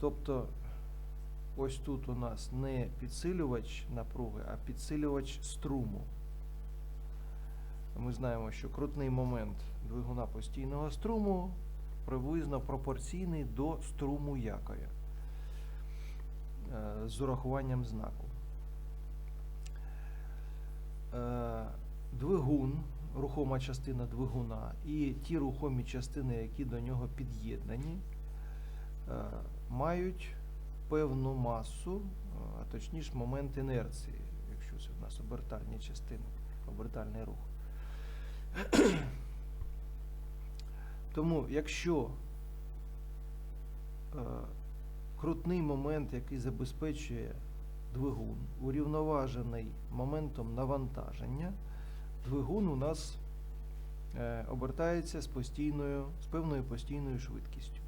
Тобто ось тут у нас не підсилювач напруги, а підсилювач струму. Ми знаємо, що крутний момент двигуна постійного струму приблизно пропорційний до струму якоря е, з урахуванням знаку. Е, Двигун, рухома частина двигуна і ті рухомі частини, які до нього під'єднані, е, мають певну масу, е, а точніше момент інерції, якщо це в нас обертальні частини, обертальний рух. Тому, якщо е, крутний момент, який забезпечує двигун, урівноважений моментом навантаження, двигун у нас е, обертається з, постійною, з певною постійною швидкістю.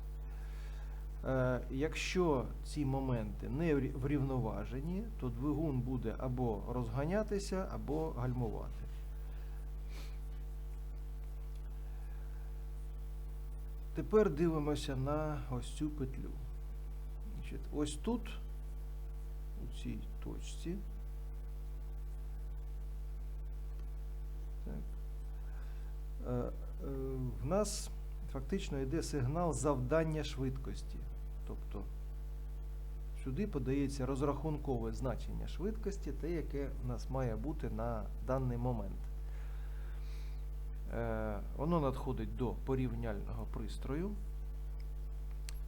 Е, якщо ці моменти не врівноважені, то двигун буде або розганятися, або гальмувати. Тепер дивимося на ось цю петлю. Ось тут, у цій точці. Так. Е, е, в нас фактично йде сигнал завдання швидкості. Тобто сюди подається розрахункове значення швидкості, те, яке в нас має бути на даний момент. Е, Воно надходить до порівняльного пристрою.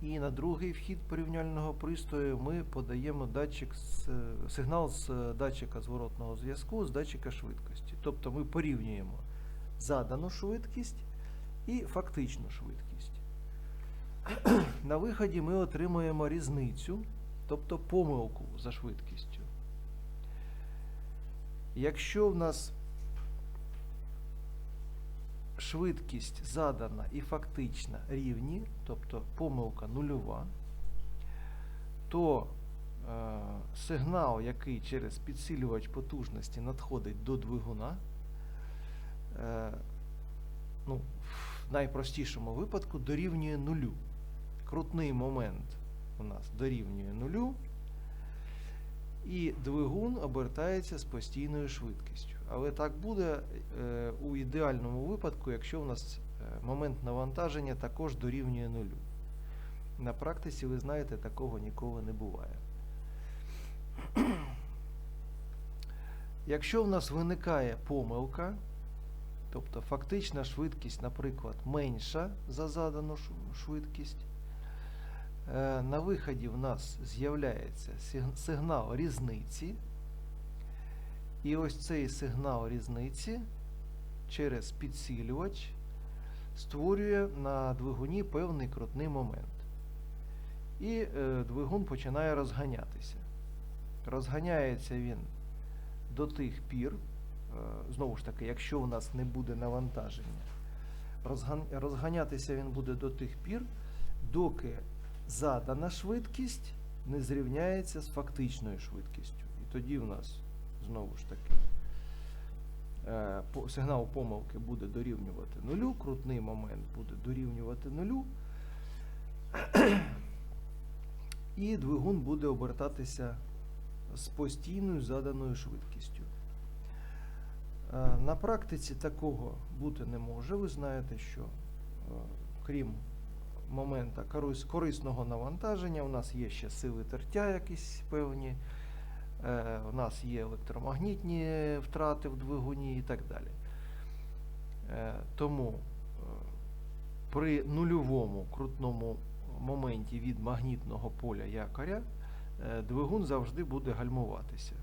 І на другий вхід порівняльного пристрою ми подаємо датчик з, е, сигнал з датчика зворотного зв'язку з датчика швидкості. Тобто ми порівнюємо задану швидкість і фактичну швидкість. На виході ми отримуємо різницю, тобто помилку за швидкістю. Якщо в нас швидкість задана і фактична рівні, тобто помилка нульова, то е, сигнал, який через підсилювач потужності надходить до двигуна, е, ну, в найпростішому випадку дорівнює нулю. Крутний момент у нас дорівнює нулю, і двигун обертається з постійною швидкістю. Але так буде е, у ідеальному випадку, якщо у нас е, момент навантаження також дорівнює нулю. На практиці, ви знаєте, такого ніколи не буває. Якщо в нас виникає помилка, тобто фактична швидкість, наприклад, менша за задану швидкість, на виході в нас з'являється сигнал різниці. І ось цей сигнал різниці через підсилювач створює на двигуні певний крутний момент. І е, двигун починає розганятися. Розганяється він до тих пір, е, знову ж таки, якщо у нас не буде навантаження, розган- розганятися він буде до тих пір, доки задана швидкість не зрівняється з фактичною швидкістю. І тоді в нас знову ж таки е, сигнал помилки буде дорівнювати нулю, крутний момент буде дорівнювати нулю, і двигун буде обертатися з постійною заданою швидкістю. Е, На практиці такого бути не може. Ви знаєте, що е, крім момента корисного навантаження, у нас є ще сили тертя якісь певні, е, у нас є електромагнітні втрати в двигуні і так далі. Е, Тому е, при нульовому крутному моменті від магнітного поля якоря двигун завжди буде гальмуватися.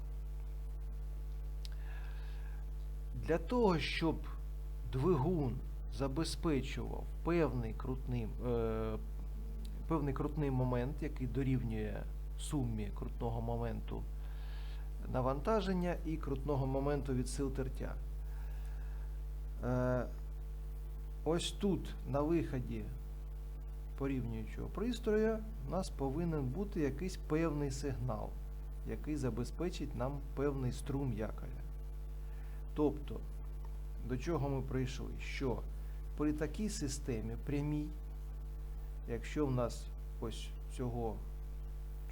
Для того, щоб двигун забезпечував певний крутний, е, певний крутний момент, який дорівнює сумі крутного моменту навантаження і крутного моменту від сил тертя. Е, ось тут на виході порівнюючого пристрою у нас повинен бути якийсь певний сигнал, який забезпечить нам певний струм якоря. Тобто, до чого ми прийшли? Що при такій системі прямій, якщо в нас ось цього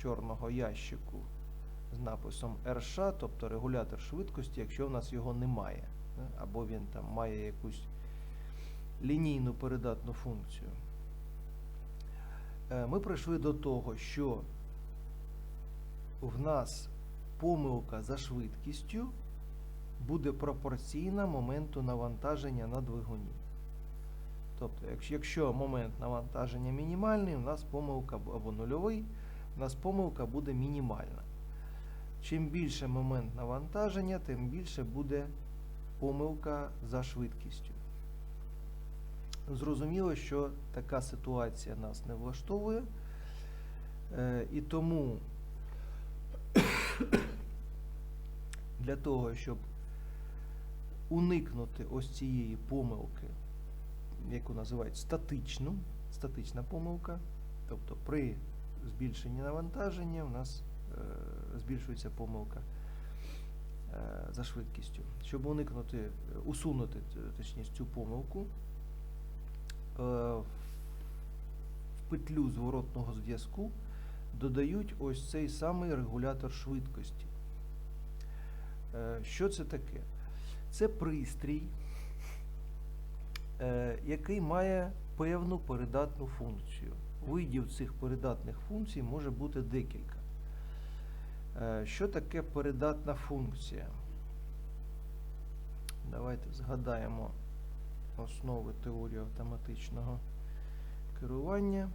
чорного ящику з написом РШ, тобто регулятор швидкості, якщо в нас його немає, або він там має якусь лінійну передатну функцію. Е, Ми прийшли до того, що в нас помилка за швидкістю буде пропорційна моменту навантаження на двигуні. Тобто, якщо, момент навантаження мінімальний, у нас помилка або нульовий, у нас помилка буде мінімальна. Чим більше момент навантаження, тим більше буде помилка за швидкістю. Зрозуміло, що така ситуація нас не влаштовує, е, і тому для того, щоб уникнути ось цієї помилки, яку називають статичну, статична помилка, тобто при збільшенні навантаження у нас е, збільшується помилка е, за швидкістю. Щоб уникнути, е, усунути точніше цю помилку, в петлю зворотного зв'язку додають ось цей самий регулятор швидкості. Що це таке? Це пристрій, який має певну передатну функцію. Видів цих передатних функцій може бути декілька. Е, Що таке передатна функція? Давайте згадаємо основи теорії автоматичного керування.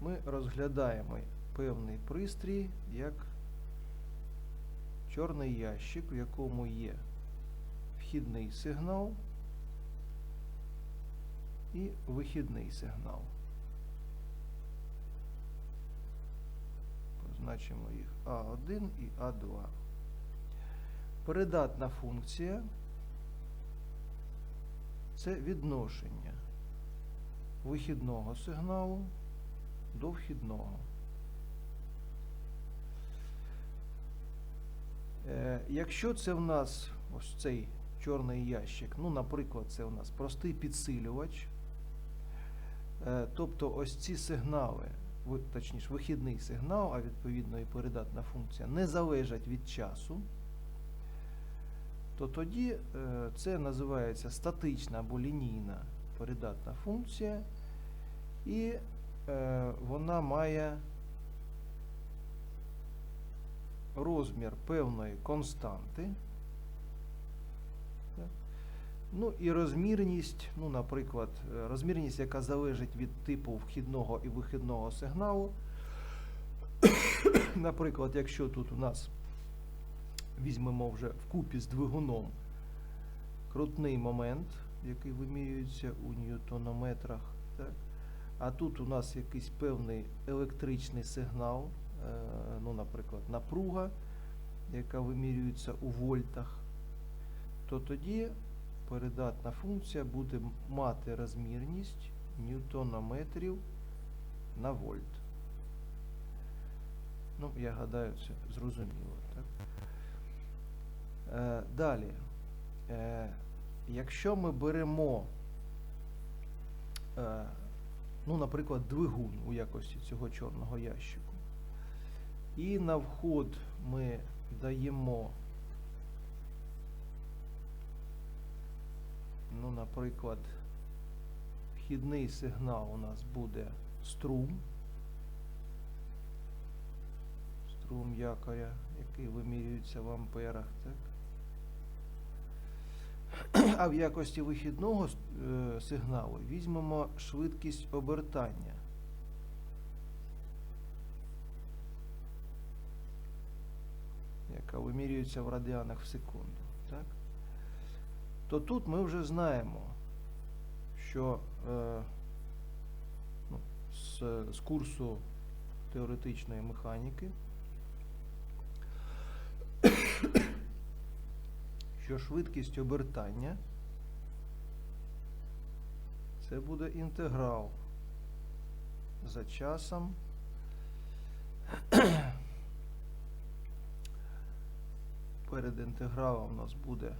Ми розглядаємо певний пристрій як чорний ящик, в якому є вхідний сигнал і вихідний сигнал. Позначимо їх А1 і А2. Передатна функція це відношення вихідного сигналу до вхідного. Якщо це в нас ось цей чорний ящик, ну, наприклад, це у нас простий підсилювач, е, тобто ось ці сигнали, точніше, вихідний сигнал, а відповідно і передатна функція, не залежать від часу, то тоді е, це називається статична або лінійна передатна функція, і е, вона має розмір певної константи. Ну і розмірність, ну, наприклад, е, розмірність, яка залежить від типу вхідного і вихідного сигналу. Наприклад, якщо тут у нас візьмемо вже вкупі з двигуном крутний момент, який вимірюється у ньютонометрах, так? а тут у нас якийсь певний електричний сигнал, ну, наприклад, напруга, яка вимірюється у вольтах, то тоді передатна функція буде мати розмірність ньютонометрів на вольт. Ну, я гадаю, це зрозуміло. Так? Е, далі. Е, якщо ми беремо, е, ну, наприклад, двигун у якості цього чорного ящику, і на вход ми даємо, ну, наприклад, вхідний сигнал у нас буде струм. Струм якоря, який вимірюється в амперах, так? А в якості вихідного е, сигналу візьмемо швидкість обертання. Яка вимірюється в радіанах в секунду. Так? То тут ми вже знаємо, що е, ну, з, з курсу теоретичної механіки, що швидкість обертання це буде інтеграл за часом перед інтегралом у нас буде